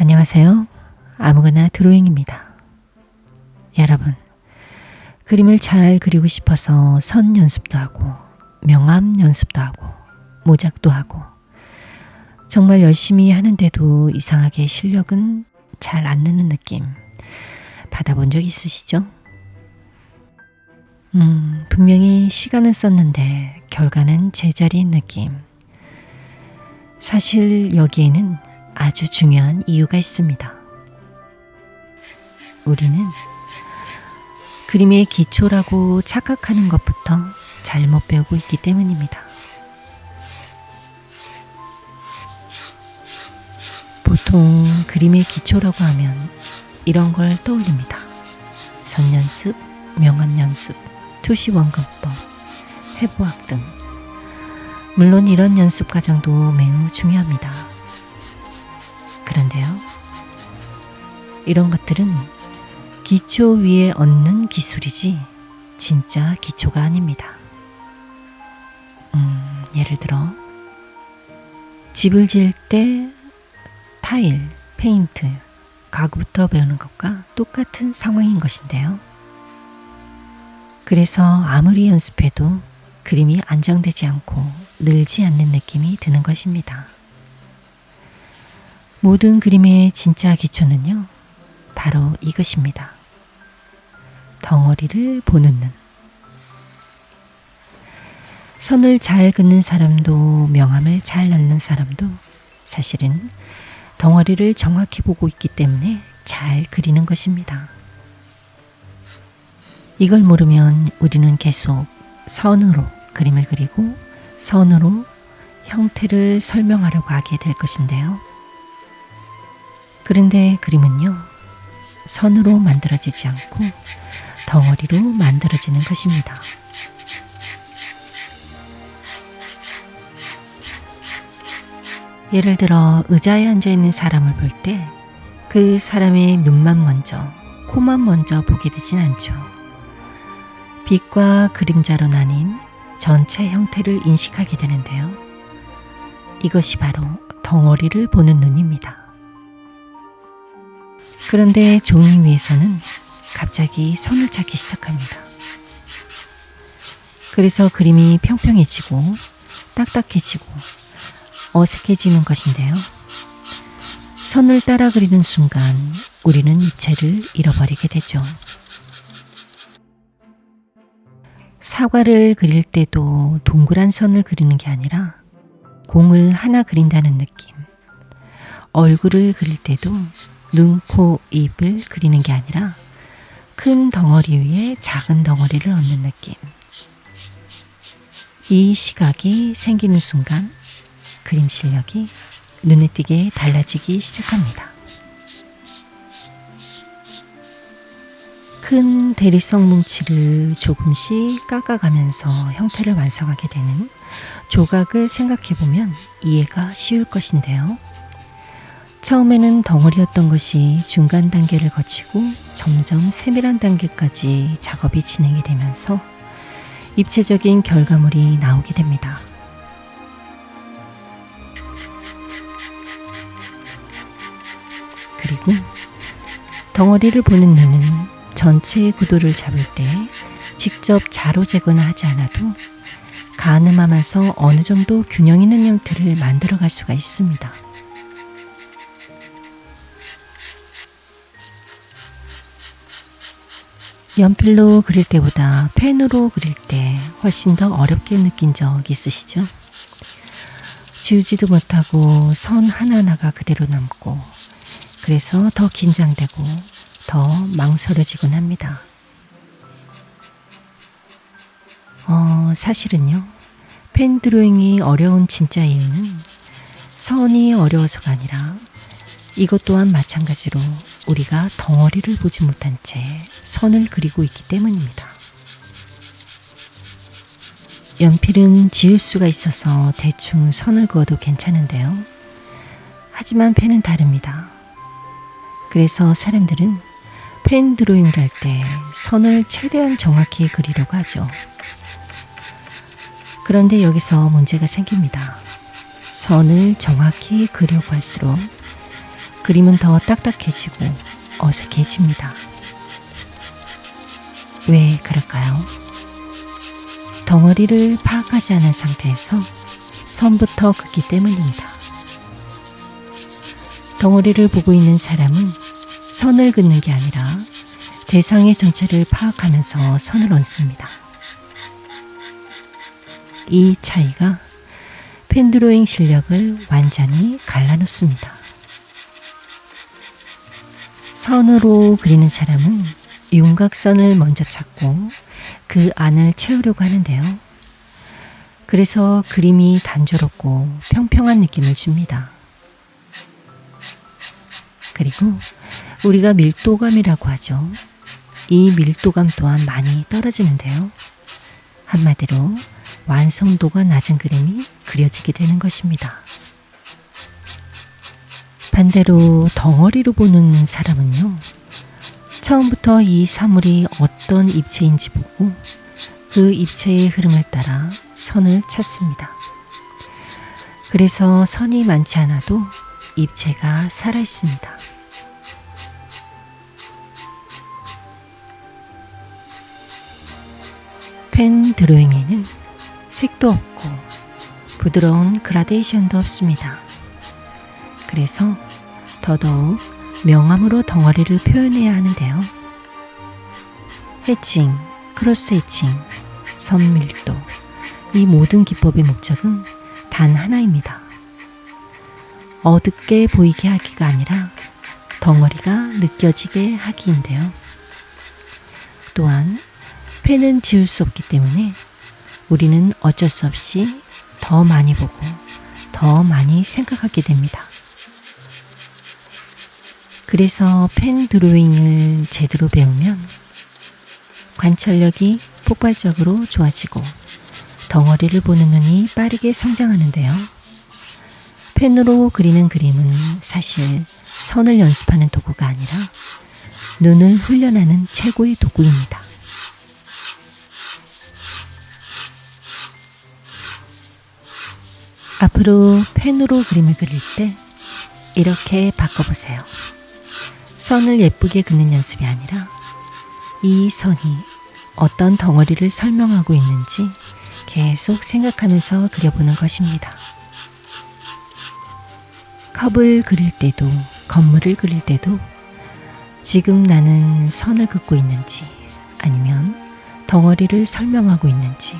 안녕하세요. 아무거나 드로잉입니다. 여러분, 그림을 잘 그리고 싶어서 선 연습도 하고, 명암 연습도 하고, 모작도 하고, 정말 열심히 하는데도 이상하게 실력은 잘 안 느는 느낌 받아본 적 있으시죠? 음, 분명히 시간은 썼는데 결과는 제자리인 느낌. 사실 여기에는 아주 중요한 이유가 있습니다. 우리는 그림의 기초라고 착각하는 것부터 잘못 배우고 있기 때문입니다. 보통 그림의 기초라고 하면 이런 걸 떠올립니다. 선연습, 명언연습, 투시원근법, 해부학 등. 물론 이런 연습 과정도 매우 중요합니다. 그런데요, 이런 것들은 기초 위에 얻는 기술이지 진짜 기초가 아닙니다. 음, 예를 들어, 집을 지을 때 타일, 페인트, 가구부터 배우는 것과 똑같은 상황인 것인데요. 그래서 아무리 연습해도 그림이 안정되지 않고 늘지 않는 느낌이 드는 것입니다. 모든 그림의 진짜 기초는요, 바로 이것입니다. 덩어리를 보는 눈. 선을 잘 긋는 사람도 명암을 잘 넣는 사람도 사실은 덩어리를 정확히 보고 있기 때문에 잘 그리는 것입니다. 이걸 모르면 우리는 계속 선으로 그림을 그리고 선으로 형태를 설명하려고 하게 될 것인데요. 그런데 그림은요, 선으로 만들어지지 않고 덩어리로 만들어지는 것입니다. 예를 들어 의자에 앉아 있는 사람을 볼 때 그 사람의 눈만 먼저, 코만 먼저 보게 되진 않죠. 빛과 그림자로 나뉜 전체 형태를 인식하게 되는데요. 이것이 바로 덩어리를 보는 눈입니다. 그런데 종이 위에서는 갑자기 선을 찾기 시작합니다. 그래서 그림이 평평해지고 딱딱해지고 어색해지는 것인데요. 선을 따라 그리는 순간 우리는 이체를 잃어버리게 되죠. 사과를 그릴 때도 동그란 선을 그리는 게 아니라 공을 하나 그린다는 느낌. 얼굴을 그릴 때도 눈, 코, 입을 그리는 게 아니라 큰 덩어리 위에 작은 덩어리를 얻는 느낌. 이 시각이 생기는 순간 그림 실력이 눈에 띄게 달라지기 시작합니다. 큰 대리석 뭉치를 조금씩 깎아가면서 형태를 완성하게 되는 조각을 생각해 보면 이해가 쉬울 것인데요. 처음에는 덩어리였던 것이 중간 단계를 거치고 점점 세밀한 단계까지 작업이 진행이 되면서 입체적인 결과물이 나오게 됩니다. 그리고 덩어리를 보는 눈은 전체의 구도를 잡을 때 직접 자로 재거나 하지 않아도 가늠하면서 어느 정도 균형 있는 형태를 만들어 갈 수가 있습니다. 연필로 그릴 때보다 펜으로 그릴 때 훨씬 더 어렵게 느낀 적 있으시죠? 지우지도 못하고 선 하나하나가 그대로 남고 그래서 더 긴장되고 더 망설여지곤 합니다. 어, 사실은요, 펜 드로잉이 어려운 진짜 이유는 선이 어려워서가 아니라 이것 또한 마찬가지로 우리가 덩어리를 보지 못한 채 선을 그리고 있기 때문입니다. 연필은 지울 수가 있어서 대충 선을 그어도 괜찮은데요. 하지만 펜은 다릅니다. 그래서 사람들은 펜 드로잉을 할 때 선을 최대한 정확히 그리려고 하죠. 그런데 여기서 문제가 생깁니다. 선을 정확히 그려고 할수록 그림은 더 딱딱해지고 어색해집니다. 왜 그럴까요? 덩어리를 파악하지 않은 상태에서 선부터 긋기 때문입니다. 덩어리를 보고 있는 사람은 선을 긋는 게 아니라 대상의 전체를 파악하면서 선을 얹습니다. 이 차이가 펜드로잉 실력을 완전히 갈라놓습니다. 선으로 그리는 사람은 윤곽선을 먼저 찾고 그 안을 채우려고 하는데요. 그래서 그림이 단조롭고 평평한 느낌을 줍니다. 그리고 우리가 밀도감이라고 하죠. 이 밀도감 또한 많이 떨어지는데요. 한마디로 완성도가 낮은 그림이 그려지게 되는 것입니다. 반대로 덩어리로 보는 사람은요. 처음부터 이 사물이 어떤 입체인지 보고 그 입체의 흐름을 따라 선을 찾습니다. 그래서 선이 많지 않아도 입체가 살아 있습니다. 펜 드로잉에는 색도 없고 부드러운 그라데이션도 없습니다. 그래서 더더욱 명암으로 덩어리를 표현해야 하는데요. 해칭, 크로스 해칭, 선밀도, 이 모든 기법의 목적은 단 하나입니다. 어둡게 보이게 하기가 아니라 덩어리가 느껴지게 하기인데요. 또한 펜은 지울 수 없기 때문에 우리는 어쩔 수 없이 더 많이 보고 더 많이 생각하게 됩니다. 그래서 펜 드로잉을 제대로 배우면 관찰력이 폭발적으로 좋아지고 덩어리를 보는 눈이 빠르게 성장하는데요. 펜으로 그리는 그림은 사실 선을 연습하는 도구가 아니라 눈을 훈련하는 최고의 도구입니다. 앞으로 펜으로 그림을 그릴 때 이렇게 바꿔보세요. 선을 예쁘게 긋는 연습이 아니라 이 선이 어떤 덩어리를 설명하고 있는지 계속 생각하면서 그려보는 것입니다. 컵을 그릴 때도 건물을 그릴 때도 지금 나는 선을 긋고 있는지 아니면 덩어리를 설명하고 있는지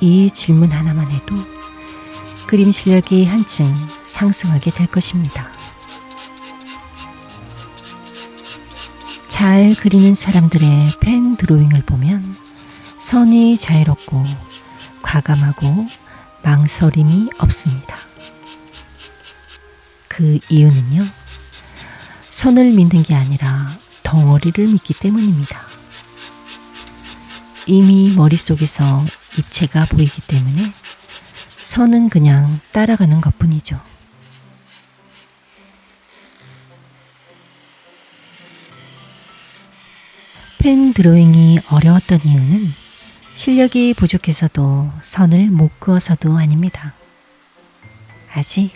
이 질문 하나만 해도 그림 실력이 한층 상승하게 될 것입니다. 잘 그리는 사람들의 펜 드로잉을 보면 선이 자유롭고 과감하고 망설임이 없습니다. 그 이유는요, 선을 믿는 게 아니라 덩어리를 믿기 때문입니다. 이미 머릿속에서 입체가 보이기 때문에 선은 그냥 따라가는 것 뿐이죠. 펜 드로잉이 어려웠던 이유는 실력이 부족해서도 선을 못 그어서도 아닙니다. 아직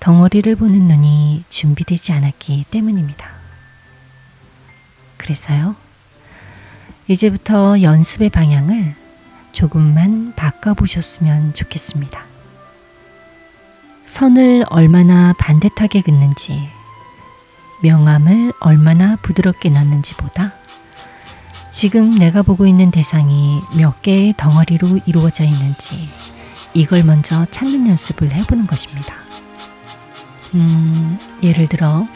덩어리를 보는 눈이 준비되지 않았기 때문입니다. 그래서요, 이제부터 연습의 방향을 조금만 바꿔보셨으면 좋겠습니다. 선을 얼마나 반듯하게 긋는지, 명암을 얼마나 부드럽게 넣는지보다 지금 내가 보고 있는 대상이 몇 개의 덩어리로 이루어져 있는지 이걸 먼저 찾는 연습을 해보는 것입니다. 음, 예를 들어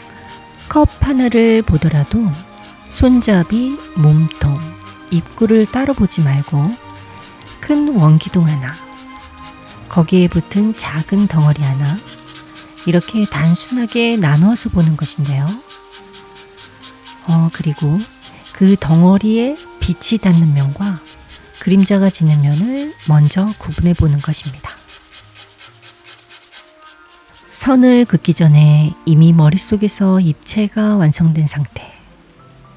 컵 하나를 보더라도 손잡이, 몸통, 입구를 따로 보지 말고 큰 원기둥 하나, 거기에 붙은 작은 덩어리 하나, 이렇게 단순하게 나누어서 보는 것인데요. 어, 그리고 그 덩어리에 빛이 닿는 면과 그림자가 지는 면을 먼저 구분해 보는 것입니다. 선을 긋기 전에 이미 머릿속에서 입체가 완성된 상태.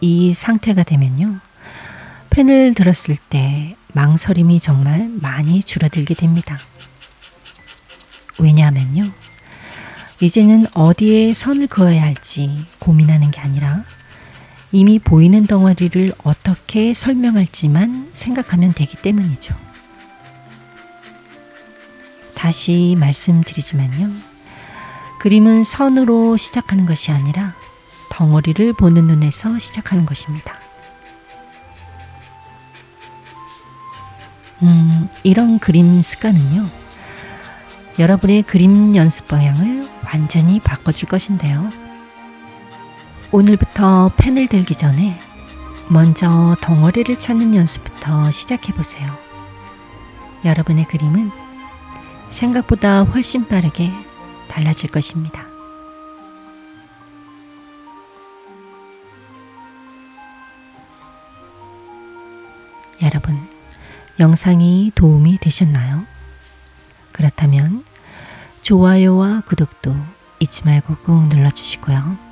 이 상태가 되면요. 펜을 들었을 때 망설임이 정말 많이 줄어들게 됩니다. 왜냐하면요. 이제는 어디에 선을 그어야 할지 고민하는 게 아니라 이미 보이는 덩어리를 어떻게 설명할지만 생각하면 되기 때문이죠. 다시 말씀드리지만요. 그림은 선으로 시작하는 것이 아니라 덩어리를 보는 눈에서 시작하는 것입니다. 음, 이런 그림 습관은요. 여러분의 그림 연습 방향을 완전히 바꿔줄 것인데요. 오늘부터 펜을 들기 전에 먼저 덩어리를 찾는 연습부터 시작해 보세요. 여러분의 그림은 생각보다 훨씬 빠르게 달라질 것입니다. 여러분, 영상이 도움이 되셨나요? 그렇다면 좋아요와 구독도 잊지 말고 꾹 눌러주시고요.